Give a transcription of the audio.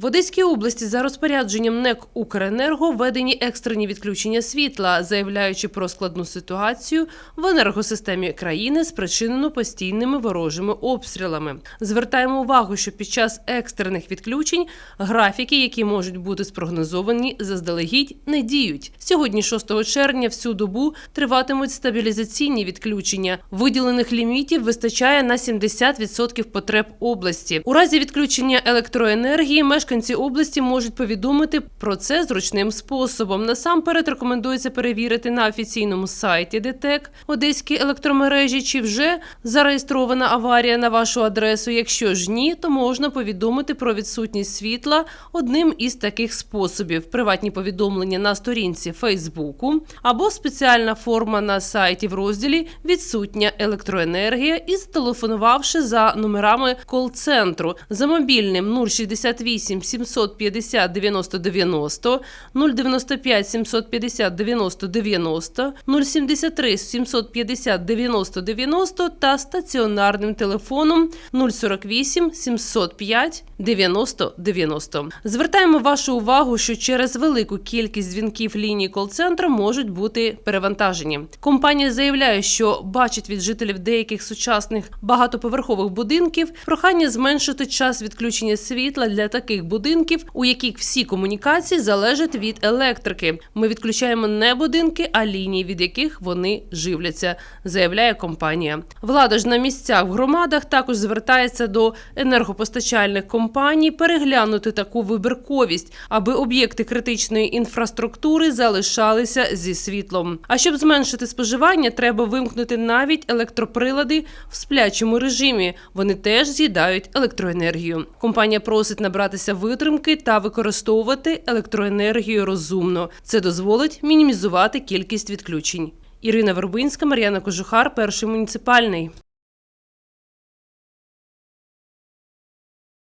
В Одеській області за розпорядженням НЕК «Укренерго» введені екстрені відключення світла, заявляючи про складну ситуацію в енергосистемі країни, спричинену постійними ворожими обстрілами. Звертаємо увагу, що під час екстрених відключень графіки, які можуть бути спрогнозовані заздалегідь, не діють. Сьогодні, 6 червня, всю добу триватимуть стабілізаційні відключення. Виділених лімітів вистачає на 70% потреб області. У разі відключення електроенергії мешканці області можуть повідомити про це зручним способом. Насамперед рекомендується перевірити на офіційному сайті ДТЕК Одеські електромережі, чи вже зареєстрована аварія на вашу адресу. Якщо ж ні, то можна повідомити про відсутність світла одним із таких способів: приватні повідомлення на сторінці Фейсбуку або спеціальна форма на сайті в розділі Відсутня електроенергія і зателефонувавши за номерами кол-центру за мобільним 068 750 90 90, 095 750 90 90, 073 750 90 90 та стаціонарним телефоном 048 705 90 90. Звертаємо вашу увагу, що через велику кількість дзвінків лінії кол-центру можуть бути перевантажені. Компанія заявляє, що бачить від жителів деяких сучасних багатоповерхових будинків прохання зменшити час відключення світла для таких будинків, у яких всі комунікації залежать від електрики. Ми відключаємо не будинки, а лінії, від яких вони живляться, заявляє компанія. Влада ж на місцях в громадах також звертається до енергопостачальних компаній переглянути таку вибірковість, аби об'єкти критичної інфраструктури залишалися зі світлом. А щоб зменшити споживання, треба вимкнути навіть електроприлади в сплячому режимі. Вони теж з'їдають електроенергію. Компанія просить набратися витримки та використовувати електроенергію розумно. Це дозволить мінімізувати кількість відключень. Ірина Вербинська, Мар'яна Кожухар, перший муніципальний.